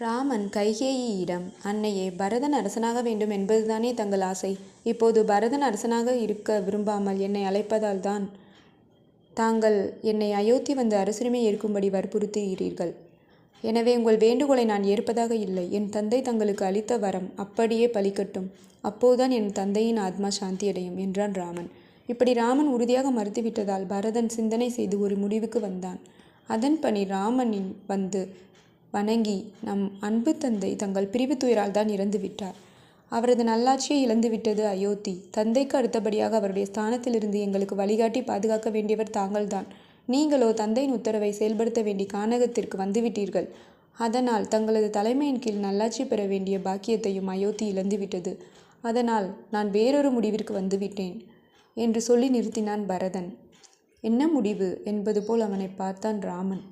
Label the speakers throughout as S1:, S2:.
S1: ராமன் கைகேயியிடம் அன்னையே பரதன் அரசனாக வேண்டும் என்பதுதானே தங்கள் ஆசை. இப்போது பரதன் அரசனாக இருக்க விரும்பாமல் என்னை அழைப்பதால் தான் தாங்கள் என்னை அயோத்தி வந்து அரசுரிமை ஏற்கும்படி வற்புறுத்துகிறீர்கள். எனவே உங்கள் வேண்டுகோளை நான் ஏற்பதாக இல்லை. என் தந்தை தங்களுக்கு அளித்த வரம் அப்படியே பலிக்கட்டும். அப்போதுதான் என் தந்தையின் ஆத்மா சாந்தியடையும் என்றான் ராமன். இப்படி ராமன் உறுதியாக மறுத்துவிட்டதால் பரதன் சிந்தனை செய்து ஒரு முடிவுக்கு வந்தான். அதன் பணி ராமனின் வந்து வணங்கி நம் அன்பு தந்தை தங்கள் பிரிவு துயரால் தான் இறந்து விட்டார். அவரது நல்லாட்சியை இழந்துவிட்டது அயோத்தி. தந்தைக்கு அடுத்தபடியாக அவருடைய ஸ்தானத்திலிருந்து எங்களுக்கு வழிகாட்டி பாதுகாக்க வேண்டியவர் தாங்கள்தான். நீங்களோ தந்தையின் உத்தரவை செயல்படுத்த வேண்டி கானகத்திற்கு வந்துவிட்டீர்கள். அதனால் தங்களது தலைமையின் கீழ் நல்லாட்சி பெற வேண்டிய பாக்கியத்தையும் அயோத்தி இழந்துவிட்டது அதனால் நான் வேறொரு முடிவிற்கு வந்துவிட்டேன் என்று சொல்லி நிறுத்தினான் பரதன். என்ன முடிவு? என்பது போல் அவனை பார்த்தான் ராமன்.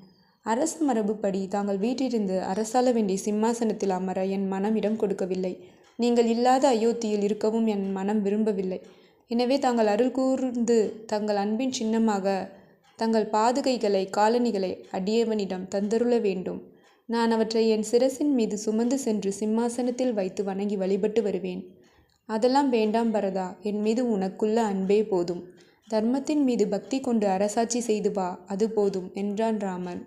S1: அரச மரபுப்படி தாங்கள் வீட்டிலிருந்து அரசாள வேண்டிய சிம்மாசனத்தில் அமர என் மனம் இடம் கொடுக்கவில்லை. நீங்கள் இல்லாத அயோத்தியில் இருக்கவும் என் மனம் விரும்பவில்லை. எனவே தாங்கள் அருள் கூர்ந்து தங்கள் அன்பின் சின்னமாக தங்கள் பாதுகைகளை காலணிகளை அடியவனிடம் தந்தருள வேண்டும். நான் அவற்றை என் சிரசின் மீது சுமந்து சென்று சிம்மாசனத்தில் வைத்து வணங்கி வழிபட்டு வருவேன். அதெல்லாம் வேண்டாம் பரதா என் மீது உனக்குள்ள அன்பே போதும். தர்மத்தின் மீது பக்தி கொண்டு அரசாட்சி செய்து வா அது போதும் என்றான் ராமன்.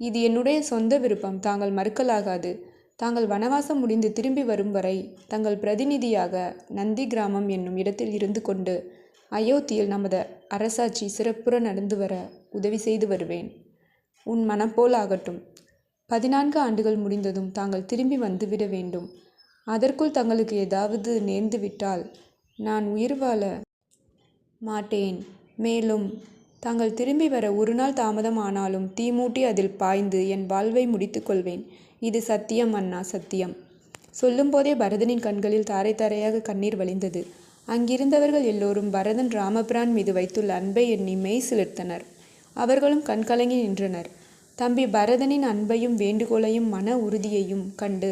S1: இது என்னுடைய சொந்த விருப்பம். தாங்கள் மறுக்கலாகாது. தாங்கள் வனவாசம் முடிந்து திரும்பி வரும் வரை தங்கள் பிரதிநிதியாக நந்தி கிராமம் என்னும் இடத்தில் இருந்து கொண்டு அயோத்தியில் நமது அரசாட்சி சிறப்புற நடந்து வர உதவி செய்து வருவேன். உன் மனம் போல் ஆகட்டும். பதினான்கு ஆண்டுகள் முடிந்ததும் தாங்கள் திரும்பி வந்துவிட வேண்டும். அதற்குள் தங்களுக்கு ஏதாவது நேர்ந்துவிட்டால் நான் உயிர் வாழ மாட்டேன். மேலும் தாங்கள் திரும்பி வர ஒரு நாள் தாமதம் ஆனாலும் தீமூட்டி அதில் பாய்ந்து என் வாழ்வை முடித்து கொள்வேன். இது சத்தியம் அண்ணா சத்தியம். சொல்லும்போதே பரதனின் கண்களில் தாரை தாரையாக கண்ணீர் வழிந்தது. அங்கிருந்தவர்கள் எல்லோரும் பரதன் ராமபிரான் மீது வைத்துள்ள அன்பை எண்ணி மெய் சிலிர்த்தனர். அவர்களும் கண்கலங்கி நின்றனர். தம்பி பரதனின் அன்பையும் வேண்டுகோளையும் மன உறுதியையும் கண்டு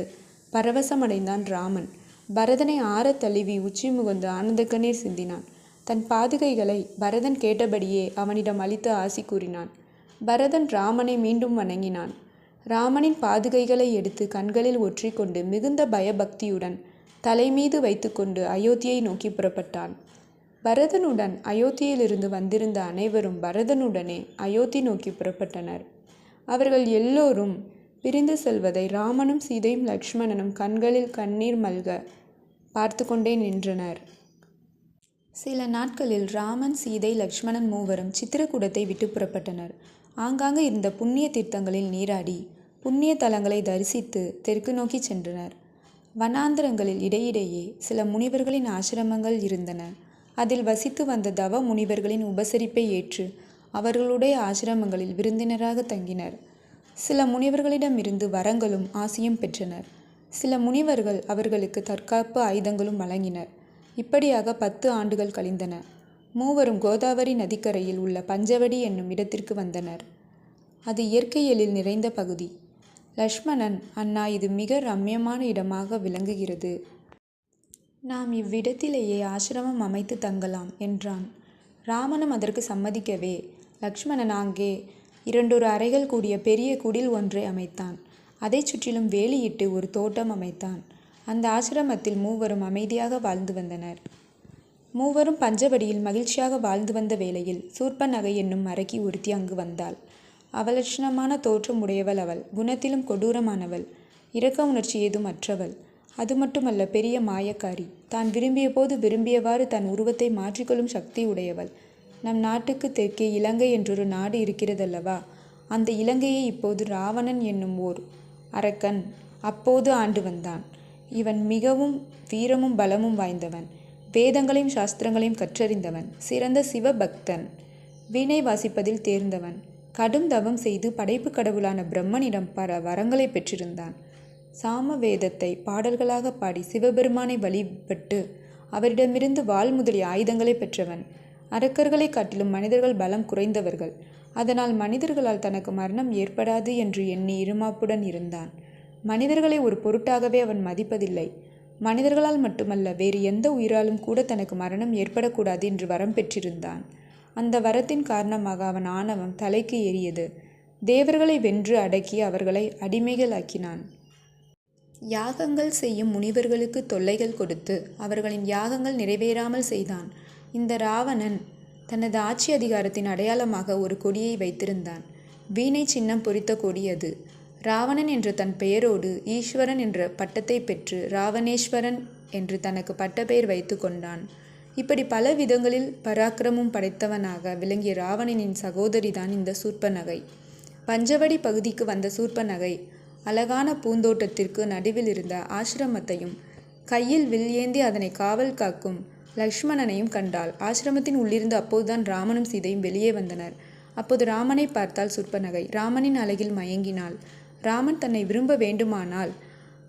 S1: பரவசமடைந்தான் ராமன். பரதனை ஆற தழுவி உச்சி முகந்து ஆனந்த கண்ணீர் சிந்தினான். தன் பாதுகைகளை பரதன் கேட்டபடியே அவனிடம் அளித்து ஆசி கூறினான். பரதன் ராமனை மீண்டும் வணங்கினான். ராமனின் பாதுகைகளை எடுத்து கண்களில் ஒற்றிக்கொண்டு மிகுந்த பயபக்தியுடன் தலைமீது வைத்துக்கொண்டு அயோத்தியை நோக்கி புறப்பட்டான். பரதனுடன் அயோத்தியிலிருந்து வந்திருந்த அனைவரும் பரதனுடனே அயோத்தி நோக்கி புறப்பட்டனர். அவர்கள் எல்லோரும் பிரிந்து செல்வதை ராமனும் சீதையும் லக்ஷ்மணனும் கண்களில் கண்ணீர் மல்க பார்த்து கொண்டே நின்றனர். சில நாட்களில் ராமன் சீதை லக்ஷ்மணன் மூவரும் சித்திரக்கூடத்தை விட்டு புறப்பட்டனர். ஆங்காங்கு இருந்த புண்ணிய தீர்த்தங்களில் நீராடி புண்ணிய தலங்களை தரிசித்து தெற்கு நோக்கி சென்றனர். வனாந்திரங்களில் இடையிடையே சில முனிவர்களின் ஆசிரமங்கள் இருந்தன. அதில் வசித்து வந்த தவ முனிவர்களின் உபசரிப்பை ஏற்று அவர்களுடைய ஆசிரமங்களில் விருந்தினராக தங்கினர். சில முனிவர்களிடமிருந்து வரங்களும் ஆசியும் பெற்றனர். சில முனிவர்கள் அவர்களுக்கு தற்காப்பு ஆயுதங்களும் வழங்கினர். இப்படியாக பத்து ஆண்டுகள் கழிந்தன. மூவரும் கோதாவரி நதிக்கரையில் உள்ள பஞ்சவடி என்னும் இடத்திற்கு வந்தனர். அது இயற்கை எழில் நிறைந்த பகுதி. லக்ஷ்மணன் அண்ணா இது மிக ரம்யமான இடமாக விளங்குகிறது. நாம் இவ்விடத்திலேயே ஆசிரமம் அமைத்து தங்கலாம் என்றான். ராமனும் அதற்கு சம்மதிக்கவே லக்ஷ்மணன் அங்கே இரண்டொரு அறைகள் கூடிய பெரிய குடில் ஒன்றை அமைத்தான். அதைச் சுற்றிலும் வேலியிட்டு ஒரு தோட்டம் அமைத்தான். அந்த ஆசிரமத்தில் மூவரும் அமைதியாக வாழ்ந்து வந்தனர். மூவரும் பஞ்சவடியில் மகிழ்ச்சியாக வாழ்ந்து வந்த வேளையில் சூர்பநகை என்னும் அரக்கி ஒருத்தி அங்கு வந்தாள். அவலட்சணமான தோற்றம் உடையவள் அவள் குணத்திலும் கொடூரமானவள் இரக்க உணர்ச்சி ஏதும் அற்றவள். அது மட்டுமல்ல பெரிய மாயக்காரி. தான் விரும்பிய போது விரும்பியவாறு தன் உருவத்தை மாற்றிக்கொள்ளும் சக்தி உடையவள். நம் நாட்டுக்கு தெற்கே இலங்கை என்றொரு நாடு இருக்கிறதல்லவா? அந்த இலங்கையை இப்போது ராவணன் என்னும் ஓர் அரக்கன் அப்போது ஆண்டு வந்தான். இவன் மிகவும் வீரமும் பலமும் வாய்ந்தவன். வேதங்களையும் சாஸ்திரங்களையும் கற்றறிந்தவன். சிறந்த சிவபக்தன். வீணை வாசிப்பதில் தேர்ந்தவன். கடும் தவம் செய்து படைப்பு கடவுளான பிரம்மனிடம் பல வரங்களை பெற்றிருந்தான். சாம வேதத்தை பாடல்களாக பாடி சிவபெருமானை வழிபட்டு அவரிடமிருந்து வாள் முதலிய ஆயுதங்களை பெற்றவன். அரக்கர்களை காட்டிலும் மனிதர்கள் பலம் குறைந்தவர்கள். அதனால் மனிதர்களால் தனக்கு மரணம் ஏற்படாது என்று எண்ணி இருமாப்புடன் இருந்தான். மனிதர்களை ஒரு பொருட்டாகவே அவன் மதிப்பதில்லை. மனிதர்களால் மட்டுமல்ல வேறு எந்த உயிராலும் கூட தனக்கு மரணம் ஏற்படக்கூடாது என்று வரம் பெற்றிருந்தான். அந்த வரத்தின் காரணமாக அவன் ஆணவம் தலைக்கு ஏறியது. தேவர்களை வென்று அடக்கி அவர்களை அடிமைகளாக்கினான். யாகங்கள் செய்யும் முனிவர்களுக்கு தொல்லைகள் கொடுத்து அவர்களின் யாகங்கள் நிறைவேறாமல் செய்தான். இந்த ராவணன் தனது ஆட்சி அதிகாரத்தின் அடையாளமாக ஒரு கொடியை வைத்திருந்தான். வீணை சின்னம் பொறித்த கொடி அது. ராவணன் என்ற தன் பெயரோடு ஈஸ்வரன் என்ற பட்டத்தை பெற்று ராவணேஸ்வரன் என்று தனக்கு பட்டப்பெயர் வைத்து கொண்டான். இப்படி பல விதங்களில் பராக்கிரமும் படைத்தவனாக விளங்கிய ராவணனின் சகோதரிதான் இந்த சூர்பநகை பஞ்சவடி பகுதிக்கு வந்த சூர்பநகை அழகான பூந்தோட்டத்திற்கு நடுவில் இருந்த ஆசிரமத்தையும் கையில் வில் ஏந்தி அதனை காவல் காக்கும் லக்ஷ்மணனையும் கண்டாள். ஆசிரமத்தின் உள்ளிருந்து அப்போதுதான் ராமனும் சீதையும் வெளியே வந்தனர். அப்போது ராமனை பார்த்தால் சூர்ப்பநகை. ராமனின் அழகில் மயங்கினாள். ராமன் தன்னை விரும்ப வேண்டுமானால்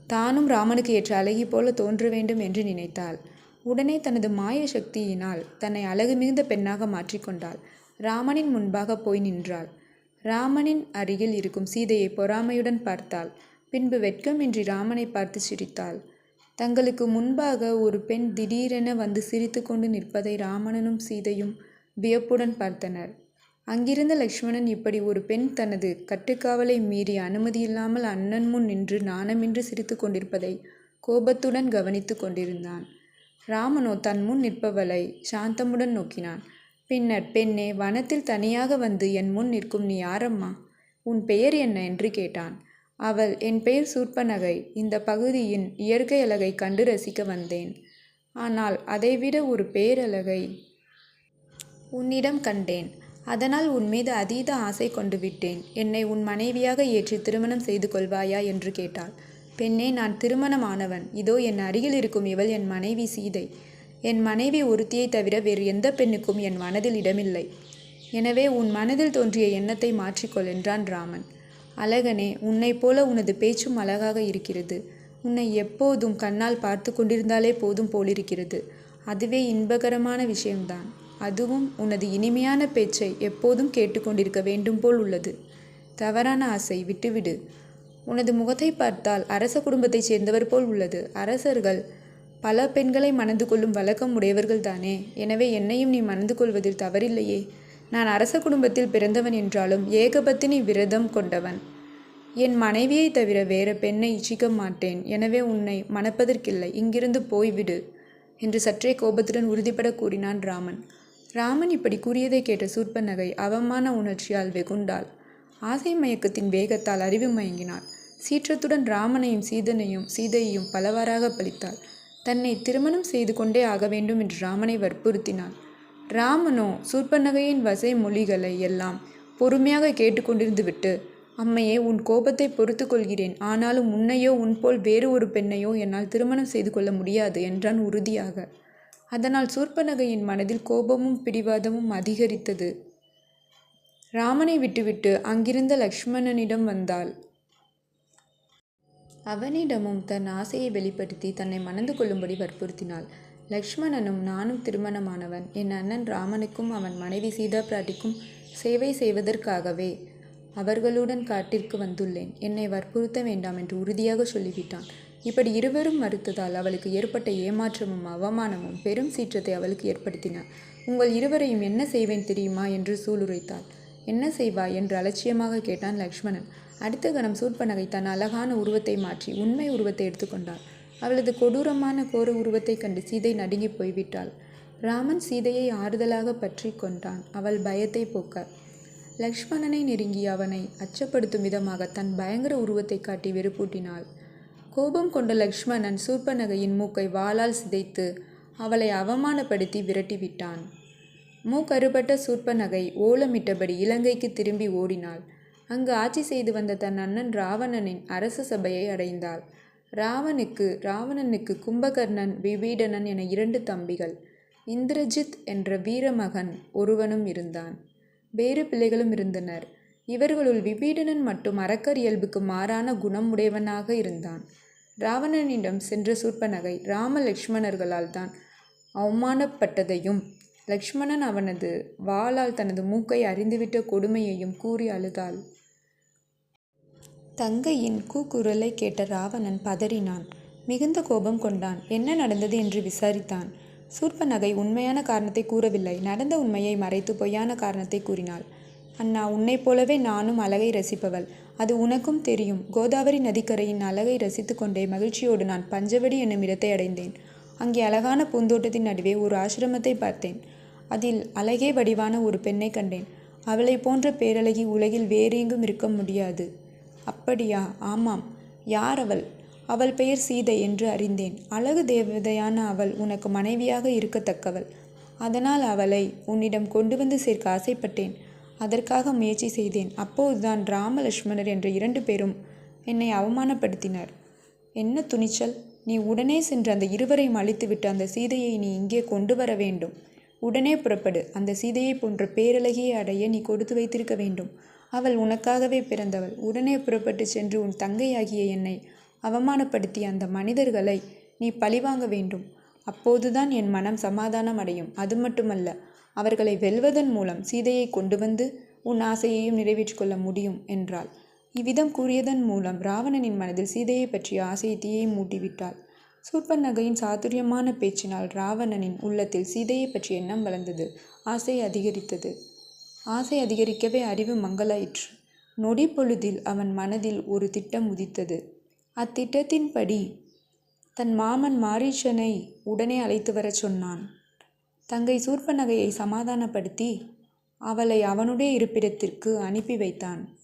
S1: தானும் ராமனுக்கு ஏற்ற அழகி போல தோன்ற வேண்டும் என்று நினைத்தாள். உடனே தனது மாய சக்தியினால் தன்னை அழகு மிகுந்த பெண்ணாக மாற்றிக்கொண்டாள் ராமனின் முன்பாக போய் நின்றாள். ராமனின் அருகில் இருக்கும் சீதையை பொறாமையுடன் பார்த்தாள். பின்பு வெட்கமின்றி ராமனை பார்த்து சிரித்தாள். தங்களுக்கு முன்பாக ஒரு பெண் திடீரென வந்து சிரித்து கொண்டு நிற்பதை ராமனனும் சீதையும் வியப்புடன் பார்த்தனர். அங்கிருந்த லக்ஷ்மணன் இப்படி ஒரு பெண் தனது கட்டுக்காவலை மீறி அனுமதியில்லாமல் அண்ணன் முன் நின்று நாணமின்றி சிரித்து கொண்டிருப்பதை கோபத்துடன் கவனித்து கொண்டிருந்தான். ராமனோ தன் முன் நிற்பவளை சாந்தமுடன் நோக்கினான். பின்னர் பெண்ணே வனத்தில் தனியாக வந்து என் முன் நிற்கும் நீ யாரம்மா? உன் பெயர் என்ன? என்று கேட்டான். அவள் என் பெயர் சூர்பநகை. இந்த பகுதியின் இயற்கை அழகை கண்டு ரசிக்க வந்தேன். ஆனால் அதைவிட ஒரு பேரழகை உன்னிடம் கண்டேன். அதனால் உன் மீது அதீத ஆசை கொண்டு விட்டேன். என்னை உன் மனைவியாக ஏற்றி திருமணம் செய்து கொள்வாயா? என்று கேட்டாள். பெண்ணே நான் திருமணமானவன். இதோ என் அருகில் இருக்கும் இவள் என் மனைவி சீதை. என் மனைவி ஒருத்தியை தவிர வேறு எந்த பெண்ணுக்கும் என் மனதில் இடமில்லை. எனவே உன் மனதில் தோன்றிய எண்ணத்தை மாற்றிக்கொள் என்றான் ராமன். அழகனே உன்னைப் போல உனது பேச்சும் அழகாக இருக்கிறது. உன்னை எப்போதும் கண்ணால் பார்த்து கொண்டிருந்தாலே போதும் போலிருக்கிறது. அதுவே இன்பகரமான விஷயம்தான். அதுவும் உனது இனிமையான பேச்சை எப்போதும் கேட்டுக்கொண்டிருக்க வேண்டும் போல் உள்ளது. தவறான ஆசை விட்டுவிடு. உனது முகத்தை பார்த்தால் அரச குடும்பத்தைச் சேர்ந்தவர் போல் உள்ளது. அரசர்கள் பல பெண்களை மணந்து கொள்ளும் வழக்கம் உடையவர்கள் தானே. எனவே என்னையும் நீ மணந்து கொள்வதில் தவறில்லையே. நான் அரச குடும்பத்தில் பிறந்தவன் என்றாலும் ஏகபத்தினி விரதம் கொண்டவன். என் மனைவியை தவிர வேற பெண்ணை இச்சிக்க மாட்டேன். எனவே உன்னை மணப்பதற்கில்லை. இங்கிருந்து போய்விடு. என்று சற்றே கோபத்துடன் உறுதிபட கூறினான் ராமன். ராமன் இப்படி கூறியதை கேட்ட சூர்ப்பநகை அவமான உணர்ச்சியால் வெகுண்டாள். ஆசை மயக்கத்தின் வேகத்தால் அறிவு மயங்கினாள். சீற்றத்துடன் ராமனையும் சீதனையும் சீதையையும் பலவாறாக பழித்தாள் தன்னை திருமணம் செய்து கொண்டே ஆக வேண்டும் என்று ராமனை வற்புறுத்தினாள். ராமனோ சூர்ப்பநகையின் வசை மொழிகளை எல்லாம் பொறுமையாக கேட்டுக்கொண்டிருந்து விட்டு அம்மையே உன் கோபத்தை பொறுத்து கொள்கிறேன். ஆனாலும் உன்னையோ உன்போல் வேறு ஒரு பெண்ணையோ என்னால் திருமணம் செய்து கொள்ள முடியாது என்றான் உறுதியாக. அதனால் சூர்பனகையின் மனதில் கோபமும் பிடிவாதமும் அதிகரித்தது. ராமனை விட்டுவிட்டு அங்கிருந்த லக்ஷ்மணனிடம் வந்தாள். அவனிடமும் தன் ஆசையை வெளிப்படுத்தி தன்னை மணந்து கொள்ளும்படி வற்புறுத்தினாள். லக்ஷ்மணனும் நானும் திருமணமானவன். என் அண்ணன் ராமனுக்கும் அவன் மனைவி சீதா பிராட்டிக்கும் சேவை செய்வதற்காகவே அவர்களுடன் காட்டிற்கு வந்துள்ளேன். என்னை வற்புறுத்த வேண்டாம் என்று உறுதியாக சொல்லிவிட்டான். இப்படி இருவரும் மறுத்ததால் அவளுக்கு ஏற்பட்ட ஏமாற்றமும் அவமானமும் பெரும் சீற்றத்தை அவளுக்கு ஏற்படுத்தின. உங்கள் இருவரையும் என்ன செய்வேன் தெரியுமா? என்று சூளுரைத்தாள் என்ன செய்வாய்? என்று அலட்சியமாக கேட்டான் லக்ஷ்மணன். அடுத்த கணம் சூட்பனகை தன் அழகான உருவத்தை மாற்றி உண்மை உருவத்தை எடுத்துக்கொண்டாள் அவளது கொடூரமான கோர உருவத்தைக் கண்டு சீதை நடுங்கி போய்விட்டாள். ராமன் சீதையை ஆறுதலாக பற்றி கொண்டான். அவள் பயத்தை போக்க. லக்ஷ்மணனை நெருங்கி அவனை அச்சப்படுத்தும் விதமாக தன் பயங்கர உருவத்தை காட்டி வெறுப்பூட்டினாள். கோபம் கொண்ட லக்ஷ்மணன் சூர்ப்பநகையின் மூக்கை வாளால் சிதைத்து அவளை அவமானப்படுத்தி விரட்டிவிட்டான். மூக்கருபட்ட சூர்ப்பநகை ஓலமிட்டபடி இலங்கைக்கு திரும்பி ஓடினாள். அங்கு ஆட்சி செய்து வந்த தன் அண்ணன் ராவணனின் அரச சபையை அடைந்தாள். ராவனுக்கு ராவணனுக்கு கும்பகர்ணன் விபீடனன் என இரண்டு தம்பிகள். இந்திரஜித் என்ற வீரமகன் ஒருவனும் இருந்தான். வேறு பிள்ளைகளும் இருந்தனர். இவர்களுள் விபீடனன் மட்டும் அரக்கர் இயல்புக்கு மாறான குணம் உடையவனாக இருந்தான். ராவணனிடம் சென்ற சூர்பனகை ராம லக்ஷ்மணர்களால் தான் அவமானப்பட்டதையும் லக்ஷ்மணன் அவனது வாளால் தனது மூக்கை அறிந்துவிட்ட கொடுமையையும் கூறி அழுதாள். தங்கையின் கூக்குரலை கேட்ட ராவணன் பதறினான். மிகுந்த கோபம் கொண்டான். என்ன நடந்தது? என்று விசாரித்தான். சூர்பநகை உண்மையான காரணத்தை கூறவில்லை. நடந்த உண்மையை மறைத்து பொய்யான காரணத்தை கூறினாள். அண்ணா உன்னைப் போலவே நானும் அழகை ரசிப்பவள். அது உனக்கும் தெரியும். கோதாவரி நதிக்கரையின் அழகை ரசித்துக் கொண்டே மகிழ்ச்சியோடு நான் பஞ்சவடி என்னும் இடத்தை அடைந்தேன். அங்கே அழகான பூந்தோட்டத்தின் நடுவே ஒரு ஆசிரமத்தை பார்த்தேன். அதில் அழகே வடிவான ஒரு பெண்ணை கண்டேன். அவளைப் போன்ற பேரழகி உலகில் வேறெங்கும் இருக்க முடியாது. அப்படியா? ஆமாம். யார் அவள்? அவள் பெயர் சீதை என்று அறிந்தேன். அழகு தேவதையான அவள் உனக்கு மனைவியாக இருக்கத்தக்கவள். அதனால் அவளை உன்னிடம் கொண்டு வந்து சேர்க்க ஆசைப்பட்டேன். அதற்காக முயற்சி செய்தேன். அப்போதுதான் ராமலட்சுமணர் என்ற இரண்டு பேரும் என்னை அவமானப்படுத்தினர். என்ன துணிச்சல்? நீ உடனே சென்று அந்த இருவரையும் அழித்துவிட்டு அந்த சீதையை நீ இங்கே கொண்டு வர வேண்டும். உடனே புறப்படு. அந்த சீதையை போன்ற பேரழகியை அடைய நீ கொடுத்து வைத்திருக்க வேண்டும். அவள் உனக்காகவே பிறந்தவள். உடனே புறப்பட்டு சென்று உன் தங்கையாகிய என்னை அவமானப்படுத்திய அந்த மனிதர்களை நீ பழிவாங்க வேண்டும். அப்போதுதான் என் மனம் சமாதானம் அடையும். அது மட்டுமல்ல அவர்களை வெல்வதன் மூலம் சீதையை கொண்டு வந்து உன் ஆசையையும் நிறைவேற்றிக் கொள்ள முடியும் என்றாள். இவ்விதம் கூறியதன் மூலம் ராவணனின் மனதில் சீதையை பற்றிய ஆசையை தீயை மூட்டிவிட்டாள். சூர்பநகையின் சாதுரியமான பேச்சினால் ராவணனின் உள்ளத்தில் சீதையை பற்றிய எண்ணம் வளர்ந்தது. ஆசை அதிகரித்தது. ஆசை அதிகரிக்கவே அறிவு மங்கலாயிற்று. நொடி பொழுதில் அவன் மனதில் ஒரு திட்டம் உதித்தது. அத்திட்டத்தின்படி தன் மாமன் மாரீச்சனை உடனே அழைத்து வரச் சொன்னான். தங்கை சூர்பநகையை சமாதானப்படுத்தி அவளை அவனுடைய இருப்பிடத்திற்கு அனுப்பி வைத்தான்.